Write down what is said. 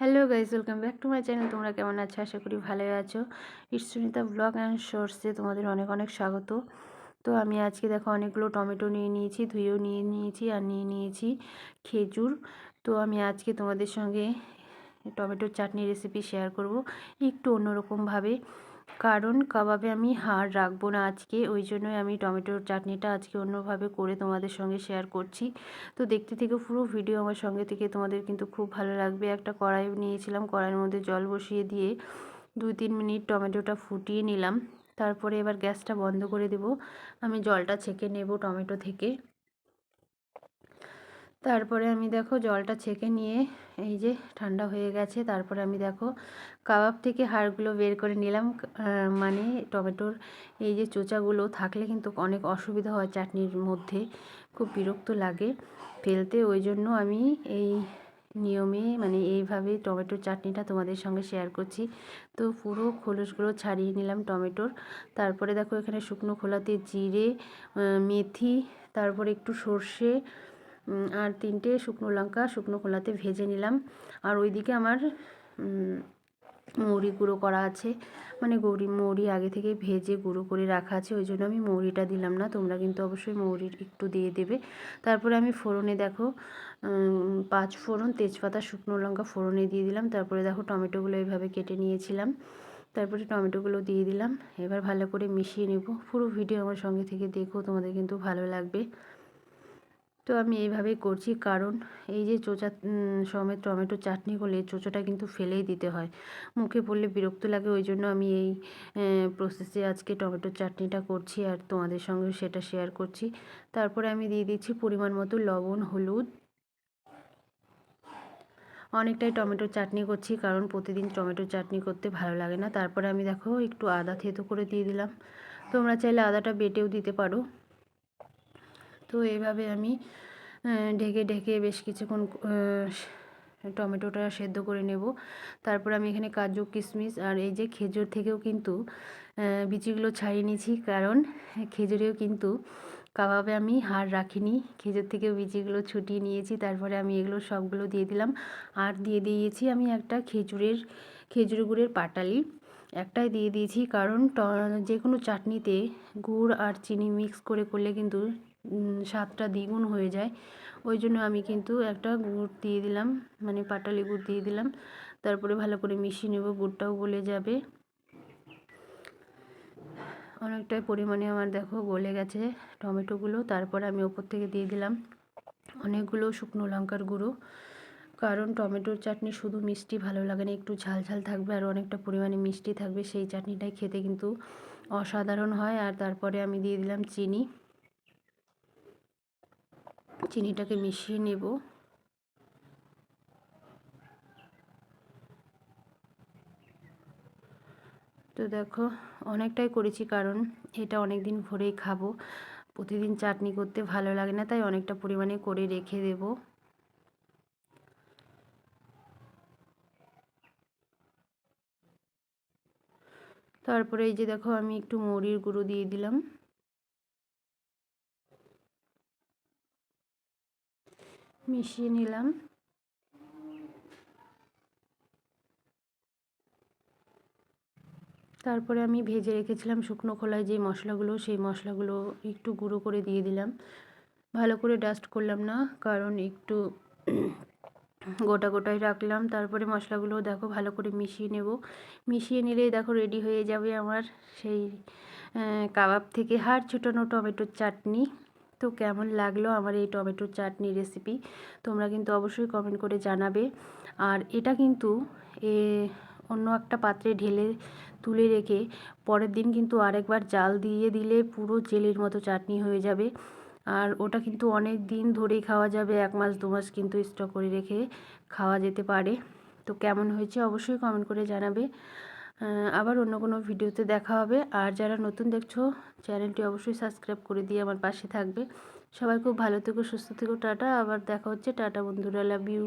Hello guys welcome back to my channel তোমরা কেমন আছো? আশা করি ভালোই আছো। ইটসুনিতা ব্লগ অ্যান্ড শর্টসে তোমাদের অনেক অনেক স্বাগত। তো আমি আজকে দেখো অনেকগুলো টমেটো নিয়ে নিয়েছি ধুয়েও নিয়ে নিয়েছি আর নিয়ে নিয়েছি খেজুর। তো আমি আজকে তোমাদের সঙ্গে টমেটোর চাটনি রেসিপি শেয়ার করব। একটু অন্যরকমভাবে। কারণ কাবাবে আমি হাড় রাখব না আজকে, ওই জন্যই আমি টমেটোর চাটনিটা আজকে অন্যভাবে করে তোমাদের সঙ্গে শেয়ার করছি। তো দেখতে থেকে পুরো ভিডিও আমার সঙ্গে থেকে, তোমাদের কিন্তু খুব ভালো লাগবে। একটা কড়াই নিয়েছিলাম, কড়াইয়ের মধ্যে জল বসিয়ে দিয়ে দুই তিন মিনিট টমেটোটা ফুটিয়ে নিলাম। তারপরে এবার গ্যাসটা বন্ধ করে দেব। আমি জলটা ছেঁকে নেব টমেটো থেকে। তারপরে আমি দেখো জলটা ছেঁকে নিয়ে এই যে ঠান্ডা হয়ে গেছে। তারপরে আমি দেখো কাবাব থেকে হাড়গুলো বের করে নিলাম। মানে টমেটোর এই যে চোচাগুলো থাকলে কিন্তু অনেক অসুবিধা হয় চাটনির মধ্যে। খুব বিরক্ত লাগে ফেলতে। ওই জন্য আমি এই নিয়মে মানে এইভাবে টমেটোর চাটনিটা তোমাদের সঙ্গে শেয়ার করছি। তো পুরো খোলসগুলো ছাড়িয়ে নিলাম টমেটোর। তারপরে দেখো এখানে শুকনো খোলাতে জিরে মেথি, তারপরে একটু সর্ষে আর তিনটে শুকনো লঙ্কা, শুকনো খোলাতে ভেজে নিলাম। আর ওইদিকে আমার মৌরি গুঁড়ো করা আছে। মানে গৌরি, মৌরি আগে থেকে ভেজে গুঁড়ো করে রাখা আছে, ওই জন্য আমি মৌরিটা দিলাম না। তোমরা কিন্তু অবশ্যই মৌরির একটু দিয়ে দেবে। তারপরে আমি ফোড়নে দেখো পাঁচ ফোড়ন তেজপাতা, শুকনো লঙ্কা ফোড়নে দিয়ে দিলাম। তারপরে দেখো টমেটোগুলো এইভাবে কেটে নিয়েছিলাম। তারপরে টমেটোগুলো দিয়ে দিলাম। এবার ভালো করে মিশিয়ে নেব। পুরো ভিডিও আমার সঙ্গে থেকে দেখো, তোমাদের কিন্তু ভালো লাগবে। তো আমি এইভাবেই করছি। কারণ এই যে চোচা সমেত টমেটো চাটনি করলে চোচাটা কিন্তু ফেলেই দিতে হয়। মুখে পড়লে বিরক্ত লাগে, ওই জন্য আমি এই প্রসেসে আজকে টমেটোর চাটনিটা করছি আর তোমাদের সঙ্গে সেটা শেয়ার করছি। তারপরে আমি দিয়ে দিচ্ছি পরিমাণ মতো লবণ, হলুদ। অনেকটাই টমেটোর চাটনি করছি, কারণ প্রতিদিন টমেটোর চাটনি করতে ভালো লাগে না। তারপরে আমি দেখো একটু আদা থেতো করে দিয়ে দিলাম। তোমরা চাইলে আদাটা বেটেও দিতে পারো। তো এইভাবে আমি ঢেকে ঢেকে বেশ কিছুক্ষণ টমেটোটা সেদ্ধ করে নেব। তারপর আমি এখানে কাজু কিশমিশ আর এই যে খেজুর থেকেও কিন্তু বিচিগুলো ছাড়িয়ে নিয়েছি। কারণ খেজুরেও কিন্তু কাবাবে আমি হাড় রাখিনি। খেজুর থেকেও বিচিগুলো ছুটিয়ে নিয়েছি। তারপরে আমি এগুলো সবগুলো দিয়ে দিলাম। আর দিয়ে দিয়েছি আমি একটা খেজুরের, খেজুর গুড়ের পাটালি। একটাই দিয়ে দিয়েছি। কারণ যে কোনো চাটনিতে গুড় আর চিনি মিক্স করে করলে কিন্তু স্বাদটা দ্বিগুণ হয়ে যায়। ওই জন্য আমি কিন্তু একটা গুড় দিয়ে দিলাম মানে পাটালি গুড় দিয়ে দিলাম। তারপরে ভালো করে মিশিয়ে নেব, গুড়টাও গলে যাবে। অনেকটাই পরিমাণে আমার দেখো গলে গেছে টমেটোগুলো। তারপর আমি ওপর থেকে দিয়ে দিলাম অনেকগুলো শুকনো লঙ্কার গুঁড়ো। কারণ টমেটোর চাটনি শুধু মিষ্টি ভালো লাগে না, একটু ঝাল ঝাল থাকবে আর অনেকটা পরিমাণে মিষ্টি থাকবে। সেই চাটনিটাই খেতে কিন্তু অসাধারণ হয়। আর তারপরে আমি দিয়ে দিলাম চিনি। চিনিটাকে মিশিয়ে নেব। তো দেখো, অনেকটাই করেছি কারণ এটা অনেক দিন ভরেই খাব। প্রতিদিন চাটনি করতে ভালো লাগে না, তাই অনেকটা পরিমাণে করে রেখে দেব। তারপরে এই যে দেখো, আমি একটু মরির গুঁড়ো দিয়ে দিলাম। মিশিয়ে নিলাম। তারপরে আমি ভেজে রেখেছিলাম শুকনো খোলায় যে মশলাগুলো, সেই মশলাগুলো একটু গুঁড়ো করে দিয়ে দিলাম। ভালো করে ডাস্ট করলাম না, কারণ একটু গোটা গোটাই রাখলাম। তারপরে মশলাগুলো দেখো ভালো করে মিশিয়ে নেব। মিশিয়ে নিলেই দেখো রেডি হয়ে যাবে আমার সেই কাবাব থেকে হাড় ছুটানো টমেটোর চাটনি। তো কেমন লাগল আমার এই টমেটোর চাটনি রেসিপি তোমরা কিন্তু অবশ্যই কমেন্ট করে জানাবে। আর এটা কিন্তু এ অন্য একটা পাত্রে ঢেলে তুলে রেখে পরের দিন কিন্তু আরেকবার জাল দিয়ে দিলে পুরো জেলির মতো চাটনি হয়ে যাবে। আর ওটা কিন্তু অনেক দিন ধরেই খাওয়া যাবে, এক মাস, দু মাস কিন্তু স্টক করে রেখে খাওয়া যেতে পারে। তো কেমন হয়েছে অবশ্যই কমেন্ট করে জানাবে। আবার অন্য কোনো ভিডিওতে দেখা হবে। আর যারা নতুন দেখছ, চ্যানেলটি অবশ্যই সাবস্ক্রাইব করে দিয়ে আমার পাশে থাকবে। সবাই খুব ভালো থেকো, সুস্থ থেকো, টাটা। আবার দেখা হচ্ছে। টাটা বন্ধুরা, লাভ ইউ।